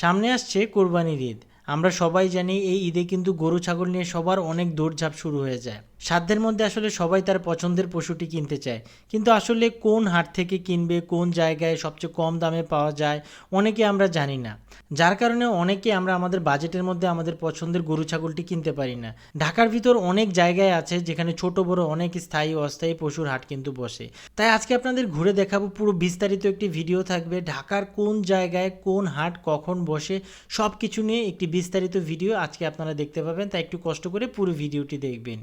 সামনে আসছে কোরবানির ঈদ। আমরা সবাই জানি এই ঈদে কিন্তু গরু, ছাগল নিয়ে সবার অনেক দৌড়ঝাঁপ শুরু হয়ে যায়। সাধ্যের মধ্যে আসলে সবাই তার পছন্দের পশুটি কিনতে চায়। কিন্তু আসলে কোন হাট থেকে কিনবে, কোন জায়গায় সবচেয়ে কম দামে পাওয়া যায়, অনেকে আমরা জানি না। যার কারণে অনেকে আমরা আমাদের বাজেটের মধ্যে আমাদের পছন্দের গরু, ছাগলটি কিনতে পারি না। ঢাকার ভিতর অনেক জায়গায় আছে যেখানে ছোট, বড়, অনেক স্থায়ী, অস্থায়ী পশুর হাট কিন্তু বসে। তাই আজকে আপনাদের ঘুরে দেখাবো পুরো বিস্তারিত একটি ভিডিও থাকবে ঢাকার কোন জায়গায় কোন হাট কখন বসে সব কিছু নিয়ে একটি বিস্তারিত ভিডিও আজকে আপনারা দেখতে পাবেন। তাই একটু কষ্ট করে পুরো ভিডিওটি দেখবেন।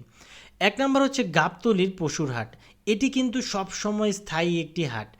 এক নম্বর হচ্ছে গাবতলির পশুর হাট। এটি কিন্তু সবসময় স্থায়ী একটি হাট।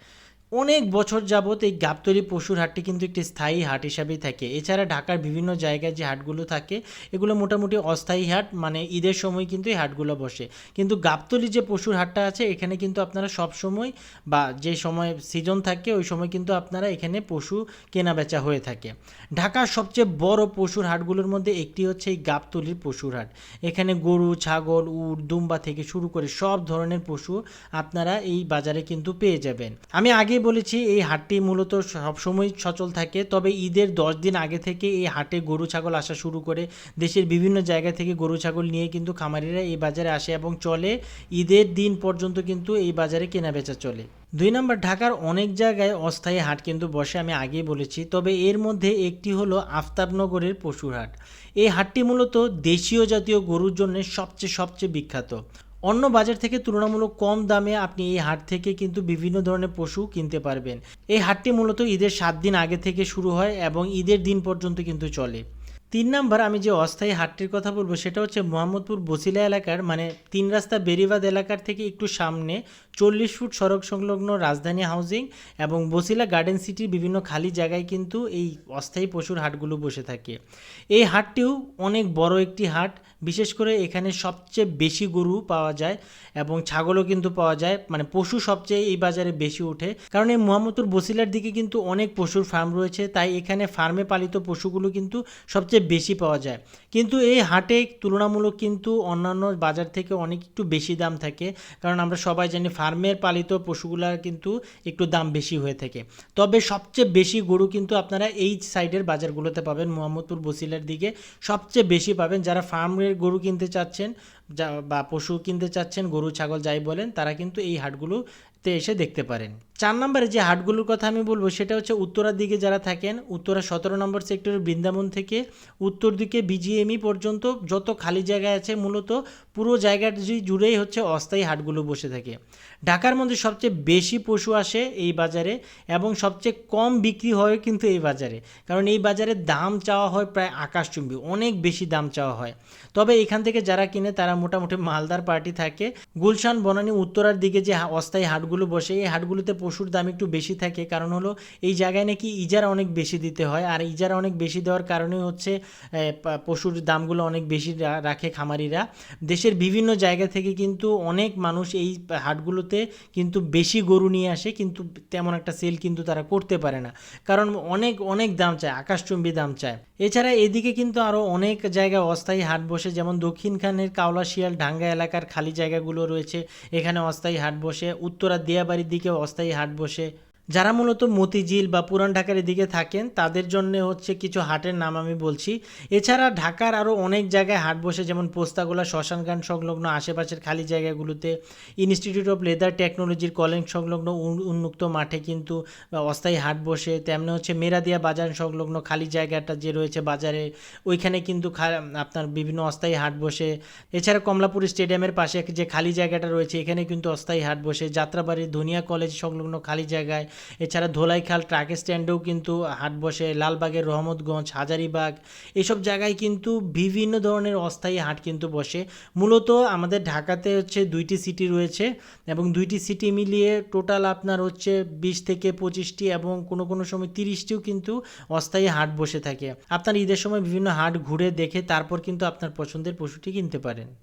অনেক বছর যাবত এই গাবতলি পশুর হাটটি কিন্তু একটি স্থায়ী হাট হিসাবেই থাকে। এছাড়া ঢাকার বিভিন্ন জায়গায় যে হাটগুলো থাকে, এগুলো মোটামুটি অস্থায়ী হাট মানে ঈদের সময় কিন্তু এই হাটগুলো বসে। কিন্তু গাবতলি যে পশুর হাটটা আছে, এখানে কিন্তু আপনারা সব সময় বা যে সময় সিজন থাকে, ওই সময় কিন্তু আপনারা এখানে পশু কেনা বেচা হয়ে থাকে। ঢাকার সবচেয়ে বড় পশুর হাটগুলোর মধ্যে একটি হচ্ছে এই গাবতলির পশুর হাট। এখানে গরু, ছাগল, উট, দুম্বা থেকে শুরু করে সব ধরনের পশু আপনারা এই বাজারে কিন্তু পেয়ে যাবেন। আমি আগেই বলেছি, এই হাটটি মূলত সবসময় সচল থাকে। তবে ঈদের দশ দিন আগে থেকে এই হাটে গরু, ছাগল আসা শুরু করে। দেশের বিভিন্ন জায়গা থেকে গরু, ছাগল নিয়ে কিন্তু খামারিরা এই বাজারে আসে এবং চলে। ঈদের দিন পর্যন্ত কিন্তু এই বাজারে কেনাবেচা চলে। দুই নম্বর, ঢাকার অনেক জায়গায় অস্থায়ী হাট কিন্তু বসে, আমি আগেই বলেছি। তবে এর মধ্যে একটি হলো আফতাবনগরের পশুর হাট। এই হাটটি মূলত দেশীয় জাতীয় গরুর জন্য সবচেয়ে সবচেয়ে বিখ্যাত। অন্য বাজার থেকে তুলনামূলক কম দামে আপনি এই হাট থেকে কিন্তু বিভিন্ন ধরনের পশু কিনতে পারবেন। এই হাটটি মূলত ঈদের সাত দিন আগে থেকে শুরু হয় এবং ঈদের দিন পর্যন্ত কিন্তু চলে। তিন নাম্বার আমি যে অস্থায়ী হাটটির কথা বলব, সেটা হচ্ছে মোহাম্মদপুর বসিলা এলাকার মানে তিন রাস্তা বেরিবাদ এলাকার থেকে একটু সামনে চল্লিশ ফুট সড়ক সংলগ্ন রাজধানী হাউজিং এবং বসিলা গার্ডেন সিটির বিভিন্ন খালি জায়গায় কিন্তু এই অস্থায়ী পশুর হাটগুলো বসে থাকে। এই হাটটিও অনেক বড় একটি হাট, বিশেষ করে এখানে সবচেয়ে বেশি গরু পাওয়া যায় এবং ছাগলও কিন্তু পাওয়া যায় মানে পশু সবচেয়ে এই বাজারে বেশি ওঠে। কারণ এই মোহাম্মদপুর বসিলার দিকে কিন্তু অনেক পশুর ফার্ম রয়েছে, তাই এখানে ফার্মে পালিত পশুগুলো কিন্তু সবচেয়ে বেশি পাওয়া যায়। কিন্তু এই হাটে তুলনামূলক কিন্তু অন্যান্য বাজার থেকে অনেক একটু বেশি দাম থাকে। কারণ আমরা সবাই জানি ফার্মের পালিত পশুগুলার কিন্তু একটু দাম বেশি হয়ে থাকে। তবে সবচেয়ে বেশি গরু কিন্তু আপনারা এই সাইডের বাজারগুলোতে পাবেন। মোহাম্মদপুর বসিলার দিকে সবচেয়ে বেশি পাবেন। যারা ফার্মের গরু কিনতে চাচ্ছেন, যা বা পশু কিনতে চাচ্ছেন, গরু, ছাগল যাই বলেন, তারা কিন্তু এই হাটগুলোতে এসে দেখতে পারেন। চার নম্বরে যে হাটগুলোর কথা আমি বলব, সেটা হচ্ছে উত্তরার দিকে যারা থাকেন, উত্তরা সতেরো নম্বর সেক্টরের বৃন্দাবন থেকে উত্তর দিকে বিজিএমই পর্যন্ত যত খালি জায়গা আছে মূলত পুরো জায়গাটি জুড়েই হচ্ছে অস্থায়ী হাটগুলো বসে থাকে। ঢাকার মধ্যে সবচেয়ে বেশি পশু আসে এই বাজারে এবং সবচেয়ে কম বিক্রি হয় কিন্তু এই বাজারে। কারণ এই বাজারে দাম চাওয়া হয় প্রায় আকাশচুম্বী, অনেক বেশি দাম চাওয়া হয়। তবে এখান থেকে যারা কিনে, তারা মোটামুটি মালদার পার্টি থাকে। গুলশান, বনানী, উত্তরার দিকে যে অস্থায়ী হাটগুলো বসে, এই হাটগুলোতে পশুর দাম একটু বেশি থাকে। কারণ হলো এই জায়গায় নাকি ইজারা অনেক বেশি দিতে হয়। আর ইজারা অনেক বেশি দেওয়ার কারণে হচ্ছে পশুর দামগুলো অনেক বেশি রাখে খামারিরা। দেশের বিভিন্ন জায়গা থেকে কিন্তু অনেক মানুষ এই হাটগুলোতে কিন্তু বেশি গরু নিয়ে আসে। কিন্তু তেমন একটা সেল কিন্তু তারা করতে পারে না। কারণ অনেক অনেক দাম চায়, আকাশচুম্বী দাম চায়। এছাড়া এদিকে কিন্তু আরও অনেক জায়গায় অস্থায়ী হাট বসে। যেমন দক্ষিণখানের কাওলাশিয়াল ঢাঙ্গা এলাকার খালি জায়গাগুলো রয়েছে। এখানে অস্থায়ী হাট বসে। উত্তরা, দিয়াবাড়ির দিকে অস্থায়ী হাট বসে যারা মূলত মতিঝিল বা পুরান ঢাকার দিকে থাকেন, তাদের জন্য হচ্ছে কিছু হাটের নাম আমি বলছি। এছাড়া ঢাকার আরও অনেক জায়গায় হাট বসে, যেমন পোস্তাগোলা শ্মশানগান সংলগ্ন আশেপাশের খালি জায়গাগুলোতে ইনস্টিটিউট অফ লেদার টেকনোলজির কলেজ সংলগ্ন উন্মুক্ত মাঠে কিন্তু অস্থায়ী হাট বসে। তেমনি হচ্ছে মেরাদিয়া বাজার সংলগ্ন খালি জায়গাটা যে রয়েছে বাজারে, ওইখানে কিন্তু আপনার বিভিন্ন অস্থায়ী হাট বসে। এছাড়া কমলাপুর স্টেডিয়ামের পাশে যে খালি জায়গাটা রয়েছে, এখানে কিন্তু অস্থায়ী হাট বসে। যাত্রাবাড়ির ধনিয়া কলেজ সংলগ্ন খালি জায়গায় এছাড়া ধোলাইখাল ট্রাক স্ট্যান্ডেও কিন্তু হাট বসে লালবাগের রহমতগঞ্জ, হাজারিবাগ এসব জায়গায় কিন্তু বিভিন্ন ধরনের অস্থায়ী হাট কিন্তু বসে। মূলত আমাদের ঢাকাতে হচ্ছে দুইটি সিটি রয়েছে এবং দুইটি সিটি মিলিয়ে টোটাল আপনার হচ্ছে বিশ থেকে পঁচিশটি এবং কোনো কোনো সময় তিরিশটিও কিন্তু অস্থায়ী হাট বসে থাকে। আপনার ঈদের সময় বিভিন্ন হাট ঘুরে দেখে তারপর কিন্তু আপনার পছন্দের পশুটি কিনতে পারেন।